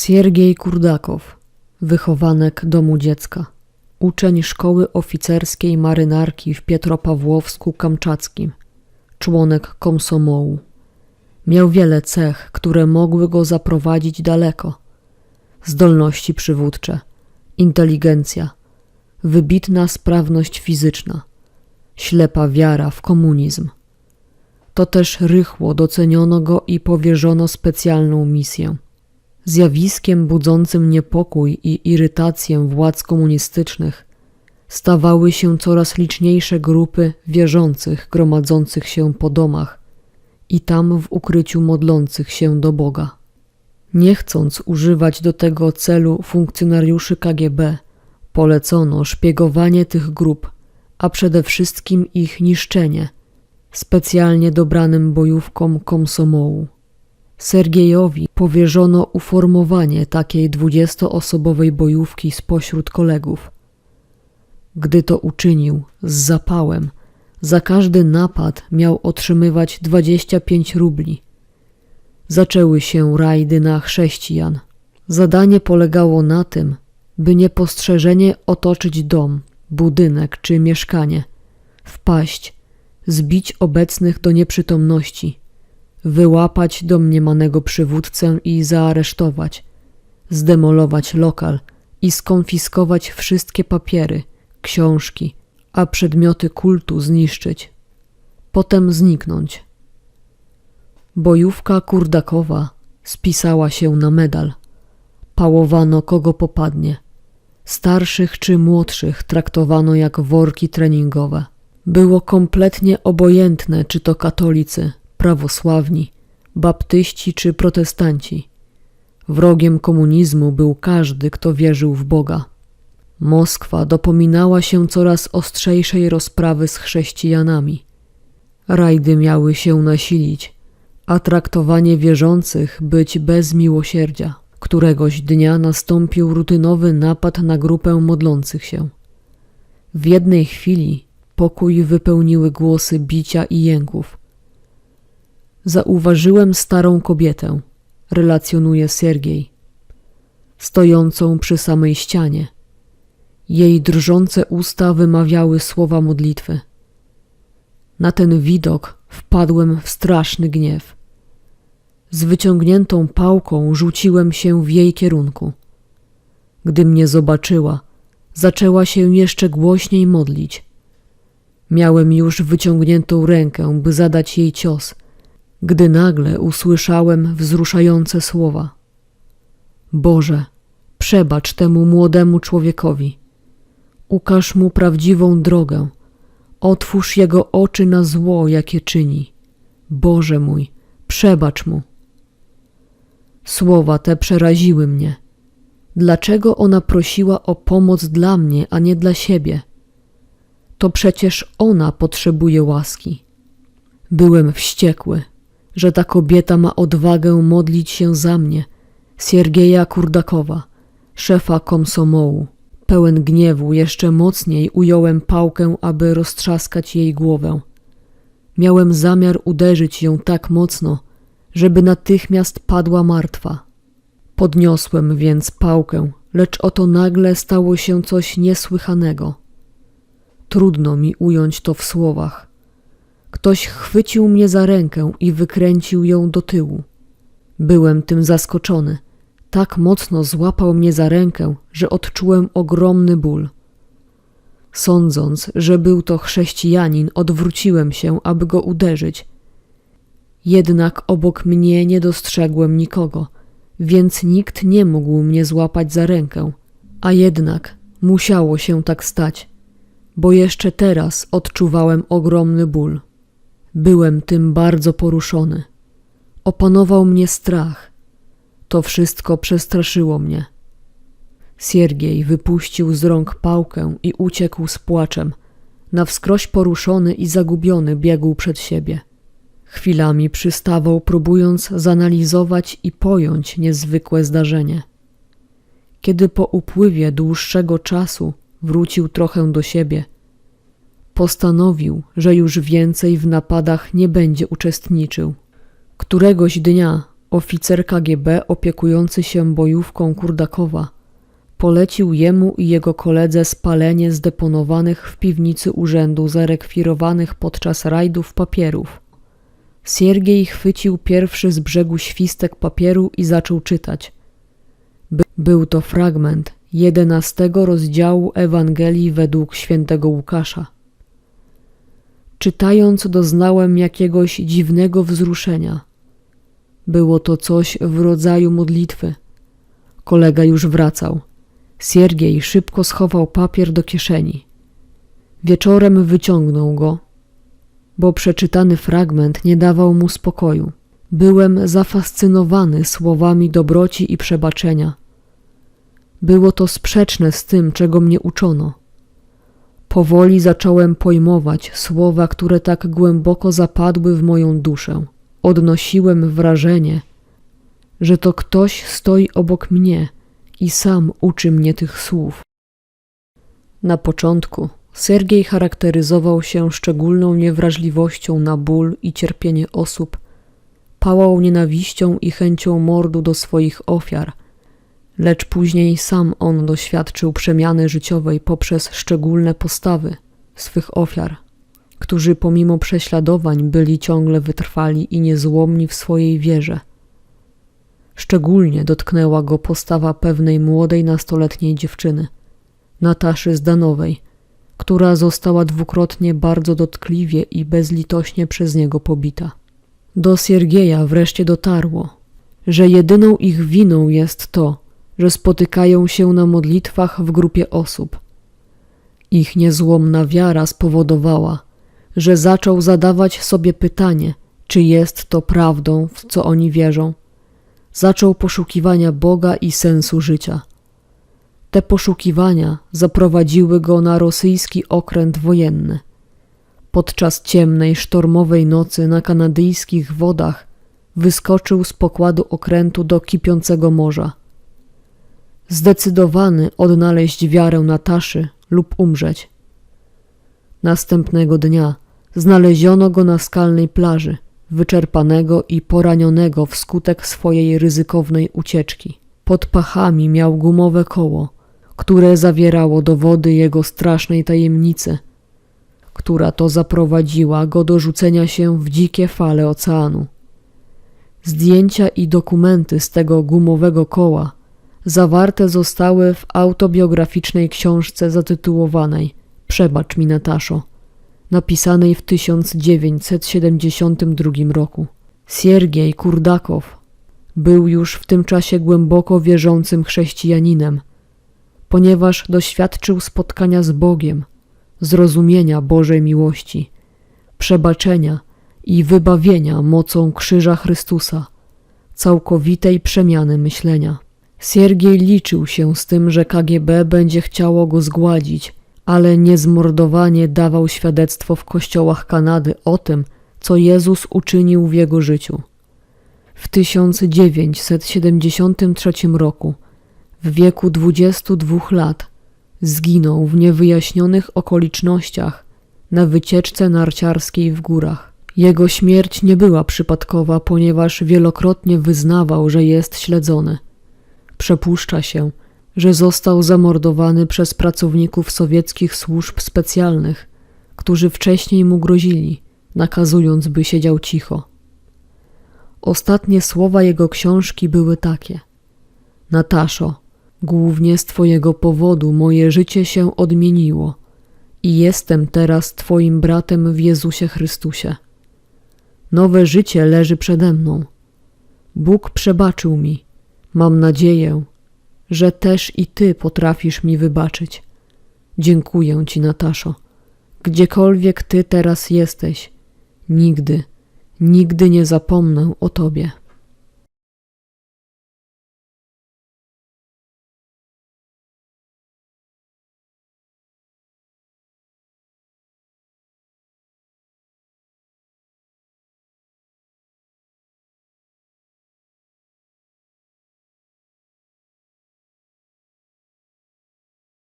Siergiej Kurdakow, wychowanek domu dziecka, uczeń szkoły oficerskiej marynarki w Pietropawłowsku-Kamczackim, członek komsomołu. Miał wiele cech, które mogły go zaprowadzić daleko. Zdolności przywódcze, inteligencja, wybitna sprawność fizyczna, ślepa wiara w komunizm. To też rychło doceniono go i powierzono specjalną misję. Zjawiskiem budzącym niepokój i irytację władz komunistycznych stawały się coraz liczniejsze grupy wierzących gromadzących się po domach i tam w ukryciu modlących się do Boga. Nie chcąc używać do tego celu funkcjonariuszy KGB, polecono szpiegowanie tych grup, a przede wszystkim ich niszczenie specjalnie dobranym bojówkom komsomołu. Sergiejowi powierzono uformowanie takiej dwudziestoosobowej bojówki spośród kolegów. Gdy to uczynił z zapałem, za każdy napad miał otrzymywać 25 rubli. Zaczęły się rajdy na chrześcijan. Zadanie polegało na tym, by niepostrzeżenie otoczyć dom, budynek czy mieszkanie, wpaść, zbić obecnych do nieprzytomności, wyłapać domniemanego przywódcę i zaaresztować, zdemolować lokal i skonfiskować wszystkie papiery, książki, a przedmioty kultu zniszczyć. Potem zniknąć. Bojówka Kurdakowa spisała się na medal. Pałowano kogo popadnie. Starszych czy młodszych traktowano jak worki treningowe. Było kompletnie obojętne, czy to katolicy, prawosławni, baptyści czy protestanci. Wrogiem komunizmu był każdy, kto wierzył w Boga. Moskwa dopominała się coraz ostrzejszej rozprawy z chrześcijanami. Rajdy miały się nasilić, a traktowanie wierzących być bez miłosierdzia. Któregoś dnia nastąpił rutynowy napad na grupę modlących się. W jednej chwili pokój wypełniły głosy bicia i jęków. Zauważyłem starą kobietę, relacjonuje Siergiej, stojącą przy samej ścianie. Jej drżące usta wymawiały słowa modlitwy. Na ten widok wpadłem w straszny gniew. Z wyciągniętą pałką rzuciłem się w jej kierunku. Gdy mnie zobaczyła, zaczęła się jeszcze głośniej modlić. Miałem już wyciągniętą rękę, by zadać jej cios, gdy nagle usłyszałem wzruszające słowa. Boże, przebacz temu młodemu człowiekowi. Ukaż mu prawdziwą drogę. Otwórz jego oczy na zło, jakie czyni. Boże mój, przebacz mu. Słowa te przeraziły mnie. Dlaczego ona prosiła o pomoc dla mnie, a nie dla siebie? To przecież ona potrzebuje łaski. Byłem wściekły, że ta kobieta ma odwagę modlić się za mnie, Siergieja Kurdakowa, szefa komsomołu. Pełen gniewu jeszcze mocniej ująłem pałkę, aby roztrzaskać jej głowę. Miałem zamiar uderzyć ją tak mocno, żeby natychmiast padła martwa. Podniosłem więc pałkę, lecz oto nagle stało się coś niesłychanego. Trudno mi ująć to w słowach. Ktoś chwycił mnie za rękę i wykręcił ją do tyłu. Byłem tym zaskoczony. Tak mocno złapał mnie za rękę, że odczułem ogromny ból. Sądząc, że był to chrześcijanin, odwróciłem się, aby go uderzyć. Jednak obok mnie nie dostrzegłem nikogo, więc nikt nie mógł mnie złapać za rękę, a jednak musiało się tak stać bo jeszcze teraz odczuwałem ogromny ból. Byłem tym bardzo poruszony. Opanował mnie strach. To wszystko przestraszyło mnie. Siergiej wypuścił z rąk pałkę i uciekł z płaczem. Na wskroś poruszony i zagubiony biegł przed siebie. Chwilami przystawał, próbując zanalizować i pojąć niezwykłe zdarzenie. Kiedy po upływie dłuższego czasu wrócił trochę do siebie. Postanowił, że już więcej w napadach nie będzie uczestniczył. Któregoś dnia Oficer KGB opiekujący się bojówką Kurdakowa polecił jemu i jego koledze spalenie zdeponowanych w piwnicy urzędu zarekwirowanych podczas rajdów papierów. Siergiej chwycił pierwszy z brzegu świstek papieru i zaczął czytać. By- był to fragment jedenastego rozdziału Ewangelii według świętego Łukasza. Czytając doznałem jakiegoś dziwnego wzruszenia. Było to coś w rodzaju modlitwy. Kolega już wracał. Siergiej szybko schował papier do kieszeni. Wieczorem wyciągnął go, bo przeczytany fragment nie dawał mu spokoju. Byłem zafascynowany słowami dobroci i przebaczenia. Było to sprzeczne z tym, czego mnie uczono. Powoli zacząłem pojmować słowa, które tak głęboko zapadły w moją duszę. Odnosiłem wrażenie, że to ktoś stoi obok mnie i sam uczy mnie tych słów. Na początku Sergiej charakteryzował się szczególną niewrażliwością na ból i cierpienie osób, pałał nienawiścią i chęcią mordu do swoich ofiar, lecz później sam on doświadczył przemiany życiowej poprzez szczególne postawy swych ofiar, którzy pomimo prześladowań byli ciągle wytrwali i niezłomni w swojej wierze. Szczególnie dotknęła go postawa pewnej młodej nastoletniej dziewczyny, Nataszy Zdanowej, która została dwukrotnie bardzo dotkliwie i bezlitośnie przez niego pobita. Do Siergieja wreszcie dotarło, że jedyną ich winą jest to, że spotykają się na modlitwach w grupie osób. Ich niezłomna wiara spowodowała, że zaczął zadawać sobie pytanie, czy jest to prawdą, w co oni wierzą. Zaczął poszukiwania Boga i sensu życia. Te poszukiwania zaprowadziły go na rosyjski okręt wojenny. Podczas ciemnej, sztormowej nocy na kanadyjskich wodach wyskoczył z pokładu okrętu do kipiącego morza. Zdecydowany odnaleźć wiarę Nataszy lub umrzeć. Następnego dnia znaleziono go na skalnej plaży, wyczerpanego i poranionego wskutek swojej ryzykownej ucieczki. Pod pachami miał gumowe koło, które zawierało dowody jego strasznej tajemnicy, która to zaprowadziła go do rzucenia się w dzikie fale oceanu. Zdjęcia i dokumenty z tego gumowego koła zawarte zostały w autobiograficznej książce zatytułowanej Przebacz mi, Nataszo, napisanej w 1972 roku. Siergiej Kurdakow był już w tym czasie głęboko wierzącym chrześcijaninem, ponieważ doświadczył spotkania z Bogiem, zrozumienia Bożej miłości, przebaczenia i wybawienia mocą krzyża Chrystusa, całkowitej przemiany myślenia. Siergiej liczył się z tym, że KGB będzie chciało go zgładzić, ale niezmordowanie dawał świadectwo w kościołach Kanady o tym, co Jezus uczynił w jego życiu. W 1973 roku, w wieku 22 lat, zginął w niewyjaśnionych okolicznościach na wycieczce narciarskiej w górach. Jego śmierć nie była przypadkowa, ponieważ wielokrotnie wyznawał, że jest śledzony. Przypuszcza się, że został zamordowany przez pracowników sowieckich służb specjalnych, którzy wcześniej mu grozili, nakazując, by siedział cicho. Ostatnie słowa jego książki były takie: Nataszo, głównie z Twojego powodu moje życie się odmieniło i jestem teraz Twoim bratem w Jezusie Chrystusie. Nowe życie leży przede mną. Bóg przebaczył mi. Mam nadzieję, że też i Ty potrafisz mi wybaczyć. Dziękuję Ci, Nataszo. Gdziekolwiek Ty teraz jesteś, nigdy, nigdy nie zapomnę o Tobie.